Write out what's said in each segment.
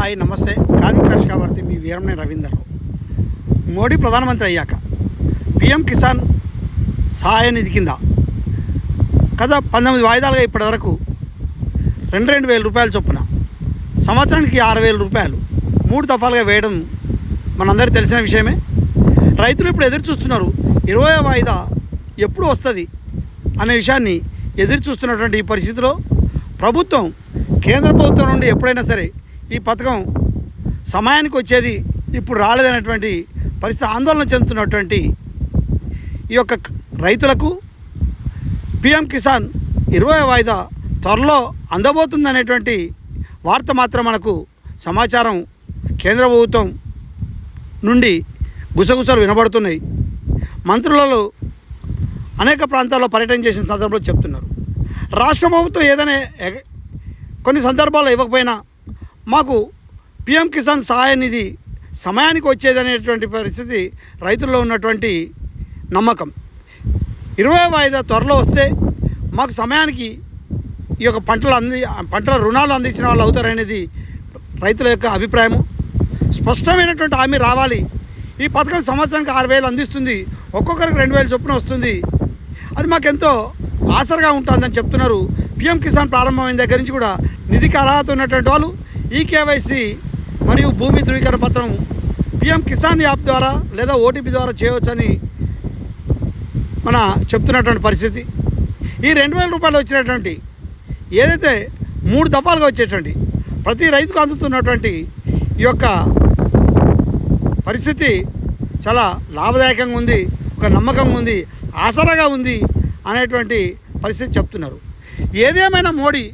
Hi నమస్తే. కార్మిక కర్షక మీ వీరమణి రవీందర్ మోడీ ప్రధానమంత్రి అయ్యాక పిఎం కిసాన్ సహాయ నిధి కింద గత పంతొమ్మిది వాయిదాలుగా ఇప్పటి వరకు రెండు రెండు వేల రూపాయలు చొప్పున సంవత్సరానికి ఆరు వేల రూపాయలు మూడు దఫాలుగా వేయడం మనందరికీ తెలిసిన విషయమే. రైతులు ఇప్పుడు ఎదురు చూస్తున్నారు ఇరవై వాయిదా ఎప్పుడు వస్తుంది అనే విషయాన్ని ఎదురు చూస్తున్నటువంటి ఈ పరిస్థితిలో ప్రభుత్వం కేంద్ర ప్రభుత్వం నుండి ఎప్పుడైనా సరే ఈ పథకం సమయానికి వచ్చేది ఇప్పుడు రాలేదనేటువంటి పరిస్థితి ఆందోళన చెందుతున్నటువంటి ఈ యొక్క రైతులకు పిఎం కిసాన్ ఇరవై వాయిదా త్వరలో అందబోతుందనేటువంటి వార్త మాత్రం మనకు సమాచారం కేంద్ర ప్రభుత్వం నుండి గుసగుసలు వినబడుతున్నాయి. మంత్రులలో అనేక ప్రాంతాల్లో పర్యటన చేసిన సందర్భంలో చెప్తున్నారు. రాష్ట్ర ప్రభుత్వం ఏదైనా ఎగ- కొన్ని సందర్భాల్లో ఇవ్వకపోయినా మాకు పిఎం కిసాన్ సహాయ నిధి సమయానికి వచ్చేదనేటువంటి పరిస్థితి రైతుల్లో ఉన్నటువంటి నమ్మకం. ఇరవై వాయిదా త్వరలో వస్తే మాకు సమయానికి ఈ యొక్క పంటలు అంది పంటల రుణాలు అందించిన వాళ్ళు అవుతారనేది రైతుల యొక్క అభిప్రాయము. స్పష్టమైనటువంటి హామీ రావాలి. ఈ పథకం సంవత్సరానికి ఆరు వేలు అందిస్తుంది. ఒక్కొక్కరికి రెండు వేలు చొప్పున వస్తుంది. అది మాకెంతో ఆసరగా ఉంటుందని చెప్తున్నారు. పిఎం కిసాన్ ప్రారంభమైన దగ్గర నుంచి కూడా నిధికి అర్హత ఉన్నటువంటి వాళ్ళు ఈ కేవైసీ మరియు భూమి ధృవీకరణ పత్రం పిఎం కిసాన్ యాప్ ద్వారా లేదా ఓటీపీ ద్వారా చేయవచ్చని మన చెప్తున్నటువంటి పరిస్థితి. ఈ రెండు వేల రూపాయలు వచ్చినటువంటి ఏదైతే మూడు దఫాలుగా వచ్చేటువంటి ప్రతి రైతుకు అందుతున్నటువంటి ఈ యొక్క పరిస్థితి చాలా లాభదాయకంగా ఉంది ఒక నమ్మకంగా ఉంది ఆసరాగా ఉంది అనేటువంటి పరిస్థితి చెప్తున్నారు. ఏదేమైనా మోడీ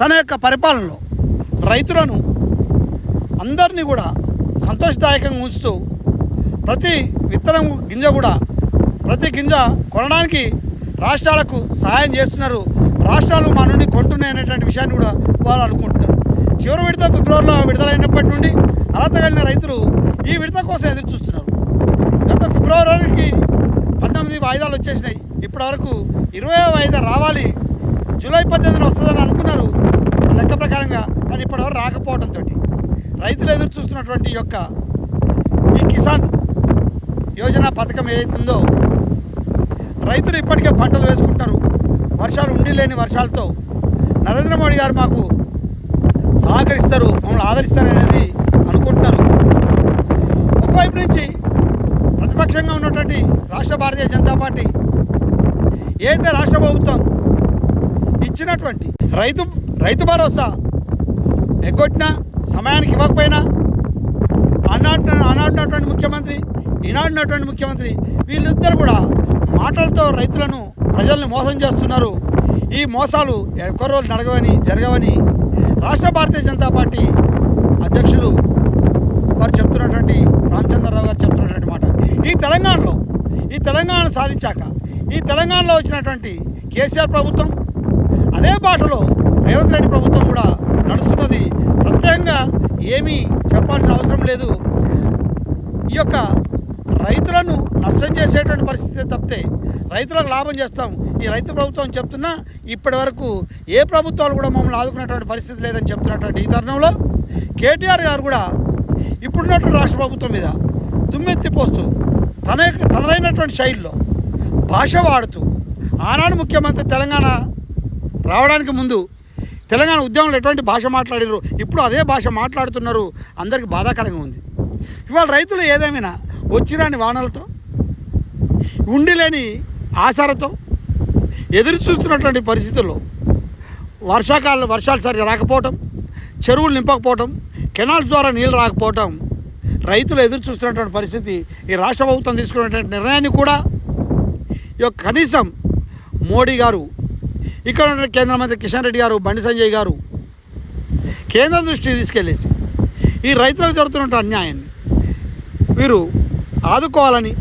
తన యొక్క పరిపాలనలో రైతులను అందరినీ కూడా సంతోషదాయకంగా ఉంచుతూ ప్రతి విత్తనం గింజ కూడా ప్రతి గింజ కొనడానికి రాష్ట్రాలకు సహాయం చేస్తున్నారు. రాష్ట్రాలు మా నుండి కొంటున్నాయి అనేటువంటి విషయాన్ని కూడా వారు అనుకుంటున్నారు. చివరి విడత ఫిబ్రవరిలో విడుదలైనప్పటి నుండి అర్హత కలిగిన రైతులు ఈ విడత కోసం ఎదురు చూస్తున్నారు. గత ఫిబ్రవరికి పంతొమ్మిది వాయిదాలు వచ్చేసినాయి. ఇప్పటి వరకు ఇరవై వాయిదా రావాలి. జూలై పద్దెనిమిదిన వస్తుందని అనుకున్నారు. లెక్క ప్రకారంగా కానీ ఇప్పటివరకు రాకపోవడంతో రైతులు ఎదురు చూస్తున్నటువంటి యొక్క ఈ కిసాన్ యోజన పథకం ఏదైతుందో రైతులు ఇప్పటికే పంటలు వేసుకుంటారు. వర్షాలు ఉండి లేని వర్షాలతో నరేంద్ర మోడీ గారు మాకు సహకరిస్తారు మమ్మల్ని ఆదరిస్తారు అనేది అనుకుంటున్నారు ఒకవైపు నుంచి ప్రతిపక్షంగా ఉన్నటువంటి రాష్ట్ర భారతీయ జనతా పార్టీ ఏదైతే రాష్ట్ర ప్రభుత్వం ఇచ్చినటువంటి రైతు రైతు భరోసా ఎగ్గొట్టినా సమయానికి ఇవ్వకపోయినా ఆనాడు ఆనాడినటువంటి ముఖ్యమంత్రి ఈనాడినటువంటి ముఖ్యమంత్రి వీళ్ళిద్దరు కూడా మాటలతో రైతులను ప్రజల్ని మోసం చేస్తున్నారు. ఈ మోసాలు ఎక్కువ రోజులు నడగవని జరగవని రాష్ట్ర భారతీయ జనతా పార్టీ అధ్యక్షులు వారు చెప్తున్నటువంటి రామచంద్రరావు గారు చెప్తున్నటువంటి మాట. ఈ తెలంగాణలో ఈ తెలంగాణ సాధించాక ఈ తెలంగాణలో వచ్చినటువంటి కేసీఆర్ ప్రభుత్వం అదే బాటలో రేవంత్ రెడ్డి ప్రభుత్వం కూడా నిజంగా ఏమీ చెప్పాల్సిన అవసరం లేదు. ఈ యొక్క రైతులను నష్టం చేసేటువంటి పరిస్థితి తప్పితే రైతులకు లాభం చేస్తాం. ఈ రైతు ప్రభుత్వం చెప్తున్నా ఇప్పటి వరకు ఏ ప్రభుత్వాలు కూడా మమ్మల్ని ఆదుకున్నటువంటి పరిస్థితి లేదని చెప్తున్నటువంటి ఈ తరుణంలో కేటీఆర్ గారు కూడా ఇప్పుడున్నటువంటి రాష్ట్ర ప్రభుత్వం మీద దుమ్మెత్తి పోస్తూ తన యొక్క తనదైనటువంటి శైలిలో భాష వాడుతూ ఆనాడు ముఖ్యమంత్రి తెలంగాణ రావడానికి ముందు తెలంగాణ ఉద్యమంలో ఎటువంటి భాష మాట్లాడారు ఇప్పుడు అదే భాష మాట్లాడుతున్నారు. అందరికీ బాధాకరంగా ఉంది. ఇవాళ రైతులు ఏదేమైనా వచ్చిరాని వానలతో ఉండిలేని ఆశాలతో ఎదురు చూస్తున్నటువంటి పరిస్థితుల్లో వర్షాకాలం వర్షాలు సరిగా రాకపోవటం చెరువులు నింపకపోవటం కెనాల్స్ ద్వారా నీళ్ళు రాకపోవటం రైతులు ఎదురు చూస్తున్నటువంటి పరిస్థితి ఈ రాష్ట్ర ప్రభుత్వం తీసుకున్నటువంటి నిర్ణయాన్ని కూడా ఈ యొక్క కనీసం మోడీ గారు ఇక్కడ ఉన్న కేంద్ర మంత్రి కిషన్ రెడ్డి గారు బండి సంజయ్ గారు కేంద్రం దృష్టికి తీసుకెళ్ళేసి ఈ రైతులకు జరుగుతున్న అన్యాయాన్ని వీరు ఆదుకోవాలని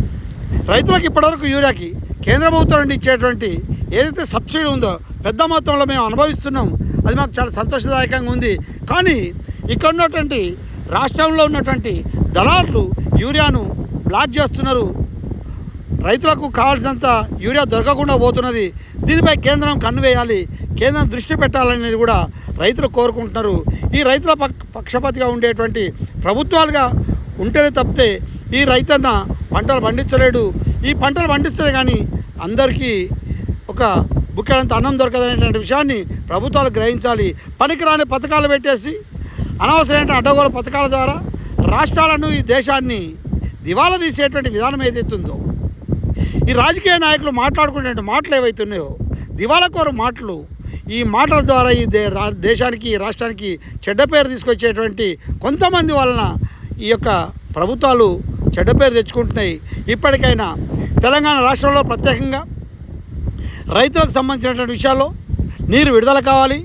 రైతులకు ఇప్పటివరకు యూరియాకి కేంద్ర ప్రభుత్వం నుండి ఇచ్చేటువంటి ఏదైతే సబ్సిడీ ఉందో పెద్ద మొత్తంలో మేము అనుభవిస్తున్నాం. అది మాకు చాలా సంతోషదాయకంగా ఉంది. కానీ ఇక్కడ ఉన్నటువంటి రాష్ట్రంలో ఉన్నటువంటి దళారులు యూరియాను బ్లాక్ చేస్తున్నారు. రైతులకు కావాల్సినంత యూరియా దొరకకుండా పోతున్నది. దీనిపై కేంద్రం కన్ను వేయాలి. కేంద్రం దృష్టి పెట్టాలనేది కూడా రైతులు కోరుకుంటున్నారు. ఈ రైతుల పక్ పక్షపాతిగా ఉండేటువంటి ప్రభుత్వాలుగా ఉంటేనే తప్పితే ఈ రైతన్న పంటలు పండించలేడు. ఈ పంటలు పండిస్తే కానీ అందరికీ ఒక బుక్కెడంత అన్నం దొరకదనేటువంటి విషయాన్ని ప్రభుత్వాలు గ్రహించాలి. పనికిరాని పథకాలు పెట్టేసి అనవసరమైన అడ్డగోల పథకాల ద్వారా రాష్ట్రాలను ఈ దేశాన్ని దివాలా తీసేటువంటి విధానం ఏదైతుందో ఈ రాజకీయ నాయకులు మాట్లాడుకునే మాటలు ఏవైతున్నాయో దివాలా కోరు మాటలు ఈ మాటల ద్వారా ఈ దే రా దేశానికి రాష్ట్రానికి చెడ్డ పేరు తీసుకొచ్చేటువంటి కొంతమంది వలన ఈ యొక్క ప్రభుత్వాలు చెడ్డ పేరు తెచ్చుకుంటున్నాయి. ఇప్పటికైనా తెలంగాణ రాష్ట్రంలో ప్రత్యేకంగా రైతులకు సంబంధించినటువంటి విషయాల్లో నీరు విడుదల కావాలి.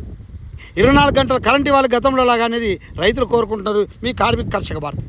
ఇరవై నాలుగు గంటల కరెంట్ ఇవ్వాలి గతంలో లాగా అనేది రైతులు కోరుకుంటున్నారు. మీ కార్మిక కర్షక భారతి